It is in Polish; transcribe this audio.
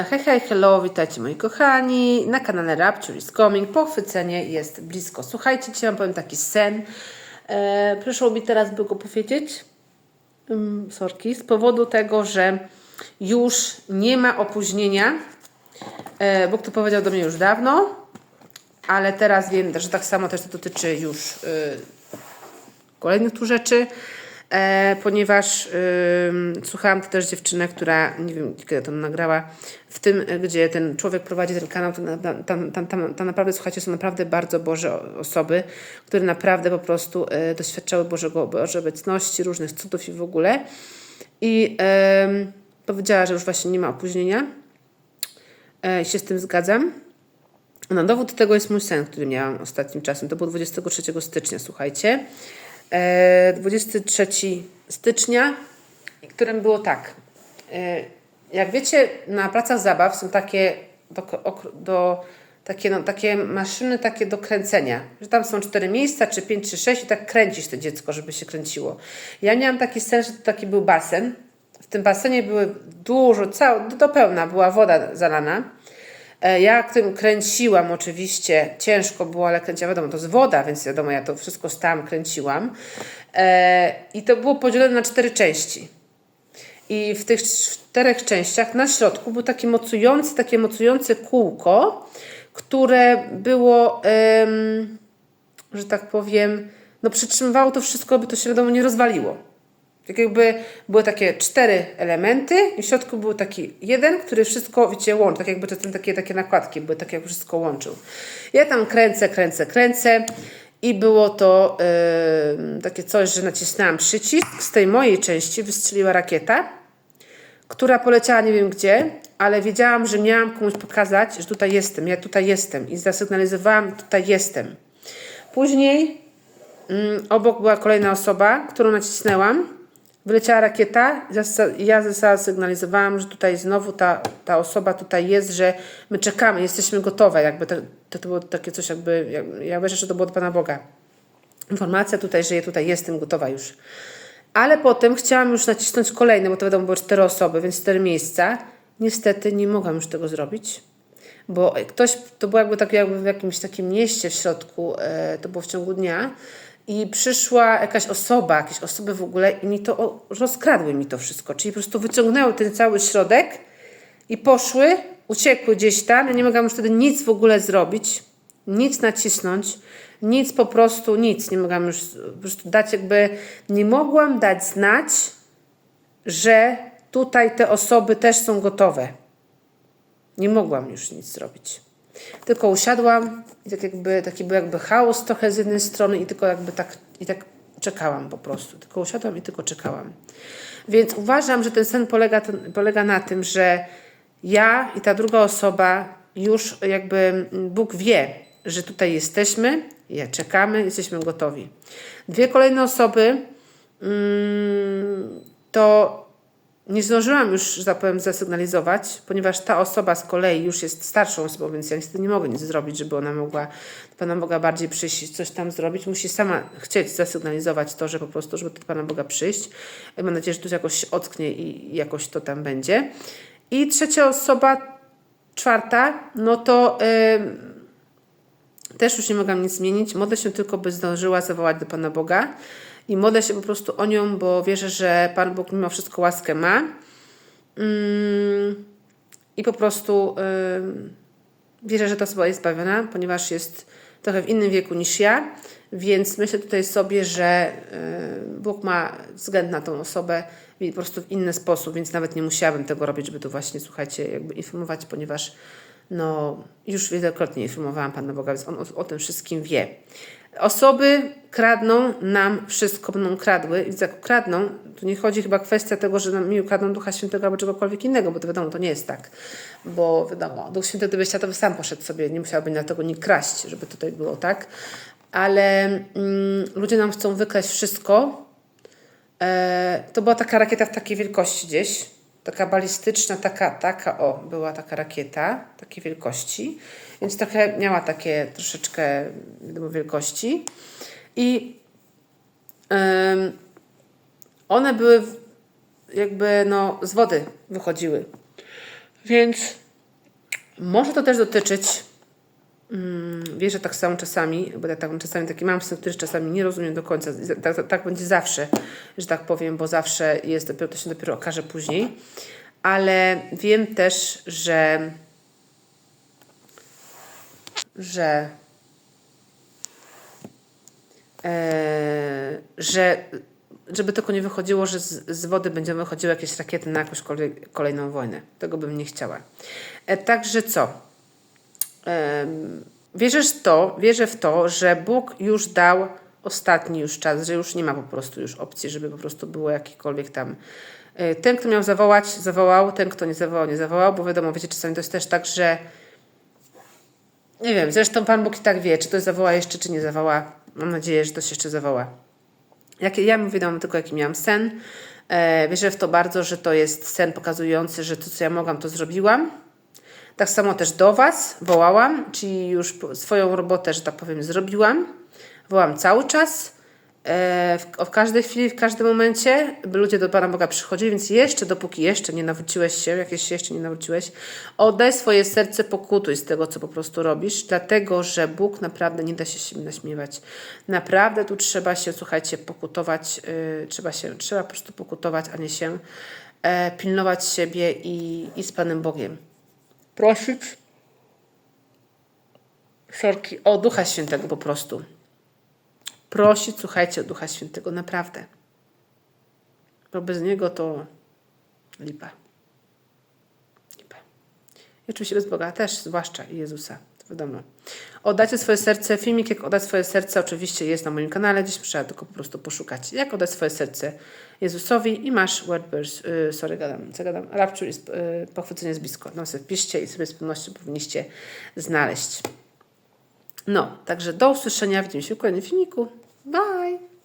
E, Hej, hej, hello, witajcie moi kochani. Na kanale Rapture is Coming. Pochwycenie jest blisko. Słuchajcie, dzisiaj wam powiem taki sen. E, mi teraz, by go powiedzieć, um, sorki, z powodu tego, że już nie ma opóźnienia. E, Bóg to powiedział do mnie już dawno, ale teraz wiem, że tak samo też to dotyczy już y, kolejnych tu rzeczy, e, ponieważ ym, słuchałam też dziewczynę, która, nie wiem kiedy to nagrała, w tym, e, gdzie ten człowiek prowadzi ten kanał, tam, tam, tam, tam, tam naprawdę, słuchajcie, są naprawdę bardzo Boże osoby, które naprawdę po prostu e, doświadczały Bożego, obecności, różnych cudów i w ogóle. I powiedziała, że już właśnie nie ma opóźnienia. E, się z tym zgadzam. Na dowód tego jest mój sen, który miałam ostatnim czasem. To było 23 stycznia, słuchajcie. E, 23 stycznia, którym było tak. E, jak wiecie, na placach zabaw są takie, do, do, takie, no, takie maszyny takie do kręcenia, że tam są cztery miejsca, czy pięć, czy sześć i tak kręcisz to dziecko, żeby się kręciło. Ja miałam taki sen, że to taki był basen. W tym basenie były dużo, cał, do pełna była woda zalana. E, Ja tym kręciłam oczywiście, ciężko było, ale kręciłam, wiadomo, to jest woda, więc wiadomo, ja to wszystko stałam, kręciłam. E, I to było podzielone na cztery części. I w tych czterech częściach na środku był taki mocujący, takie mocujące kółko, które było, że tak powiem, no przytrzymywało to wszystko, by to się wiadomo nie rozwaliło. Tak jakby były takie cztery elementy i w środku był taki jeden, który wszystko, wiecie, łączy. Tak jakby czasem takie, takie nakładki były, tak jak wszystko łączył. Ja tam kręcę, kręcę, kręcę i było to yy, takie coś, że nacisnęłam przycisk. Z tej mojej części wystrzeliła rakieta, która poleciała nie wiem gdzie, ale wiedziałam, że miałam komuś pokazać, że tutaj jestem, ja tutaj jestem i zasygnalizowałam, tutaj jestem. Później Mm, obok była kolejna osoba, którą nacisnęłam. Wyleciała rakieta. Ja zasygnalizowałam, że tutaj znowu ta, ta osoba tutaj jest, że my czekamy, jesteśmy gotowe. Jakby to, to, było takie coś jakby, jak- ja wierzę, że to było od Pana Boga. Informacja tutaj, że ja tutaj jestem gotowa już. Ale potem chciałam już nacisnąć kolejne, bo to wiadomo, były cztery osoby, więc cztery miejsca. Niestety nie mogłam już tego zrobić bo ktoś, to było jakby, tak, jakby w jakimś takim mieście w środku, e, to było w ciągu dnia i przyszła jakaś osoba, jakieś osoby w ogóle i mi to, rozkradły mi to wszystko, czyli po prostu wyciągnęły ten cały środek i poszły, uciekły gdzieś tam, ja nie mogłam już wtedy nic w ogóle zrobić, nic nacisnąć, nic po prostu, nic, nie mogłam już po prostu dać jakby, nie mogłam dać znać, że tutaj te osoby też są gotowe. Nie mogłam już nic zrobić. Tylko usiadłam i tak jakby, taki był jakby chaos trochę z jednej strony i tylko jakby tak, i tak czekałam po prostu. Tylko usiadłam i tylko czekałam. Więc uważam, że ten sen polega, ten, polega na tym, że ja i ta druga osoba już jakby mm, Bóg wie, że tutaj jesteśmy, ja czekamy, jesteśmy gotowi. Dwie kolejne osoby mm, to nie zdążyłam już, że tak powiem, zasygnalizować, ponieważ ta osoba z kolei już jest starszą osobą, więc ja niestety nie mogę nic zrobić, żeby ona mogła, Pana Boga bardziej przyjść coś tam zrobić. Musi sama chcieć zasygnalizować to, że po prostu, żeby do Pana Boga przyjść. Mam nadzieję, że to jakoś ocknie i jakoś to tam będzie. I trzecia osoba, czwarta, no to yy, też już nie mogłam nic zmienić. Modlę się tylko, by zdążyła zawołać do Pana Boga. I modlę się po prostu o nią, bo wierzę, że Pan Bóg mimo wszystko łaskę ma. Mm, I po prostu wierzę, że ta osoba jest zbawiona, ponieważ jest trochę w innym wieku niż ja. Więc myślę tutaj sobie, że y, Bóg ma względ na tą osobę po prostu w inny sposób, więc nawet nie musiałabym tego robić, żeby tu właśnie, słuchajcie, jakby informować, ponieważ no, już wielokrotnie informowałam Pana Boga, więc On o, o tym wszystkim wie. Osoby kradną nam wszystko, będą kradły. I jak kradną, tu nie chodzi chyba kwestia tego, że nam mi ukradną Ducha Świętego albo czegokolwiek innego, bo to wiadomo, to nie jest tak. Bo wiadomo, Duch Święty gdyby chciał, to by sam poszedł sobie, nie musiałby na tego nikt kraść, żeby tutaj było tak. Ale mm, ludzie nam chcą wykraść wszystko. E, to była taka rakieta w takiej wielkości gdzieś. Taka balistyczna, taka, taka, o, była taka rakieta, takiej wielkości. Więc trochę miała takie troszeczkę wiadomo, wielkości. I one były jakby no, z wody wychodziły. Więc Może to też dotyczyć mm, Wierzę tak samo czasami, bo ja tak, czasami taki mam syn, który czasami nie rozumiem do końca. Tak, tak, tak będzie zawsze, że tak powiem, bo zawsze jest dopiero, to się dopiero okaże później. Ale wiem też, że że e, że żeby tylko nie wychodziło, że z, z wody będą wychodziły jakieś rakiety na jakąś kolej, kolejną wojnę. Tego bym nie chciała. E, także co? Wierzysz to, wierzę w to, że Bóg już dał ostatni już czas, że już nie ma po prostu już opcji, żeby po prostu było jakikolwiek tam. e, Ten, kto miał zawołać, zawołał, ten, kto nie zawołał, nie zawołał, bo wiadomo, wiecie, czasami to jest też tak, że nie wiem, zresztą Pan Bóg i tak wie, czy to zawoła jeszcze, czy nie zawoła. Mam nadzieję, że to się jeszcze zawoła. Jak, ja mówię wam tylko, jaki miałam sen. E, wierzę w to bardzo, że to jest sen pokazujący, że to, co ja mogłam, to zrobiłam. Tak samo też do Was wołałam, czyli już swoją robotę, że tak powiem, zrobiłam. Wołam cały czas, e, w, w każdej chwili, w każdym momencie, by ludzie do Pana Boga przychodzili, więc jeszcze, dopóki jeszcze nie nawróciłeś się, jakieś jeszcze nie nawróciłeś, oddaj swoje serce, pokutuj z tego, co po prostu robisz, dlatego, że Bóg naprawdę nie da się siebie naśmiewać. Naprawdę tu trzeba się, słuchajcie, pokutować, y, trzeba się, trzeba po prostu pokutować, a nie się e, pilnować siebie i, i z Panem Bogiem prosić sorki, o Ducha Świętego po prostu. Prosić, słuchajcie, o Ducha Świętego, naprawdę. Bo bez Niego to lipa. Lipa. I oczywiście bez Boga też, zwłaszcza Jezusa, wiadomo. Oddajcie swoje serce. Filmik, jak oddać swoje serce, oczywiście jest na moim kanale. Dziś trzeba tylko po prostu poszukać, jak oddać swoje serce Jezusowi i masz wordburst, yy, sorry, gadam, co gadam, rapture jest, yy, pochwycenie jest blisko. No sobie wpiszcie i sobie z pewnością powinniście znaleźć. No, także do usłyszenia. Widzimy się w kolejnym filmiku. Bye!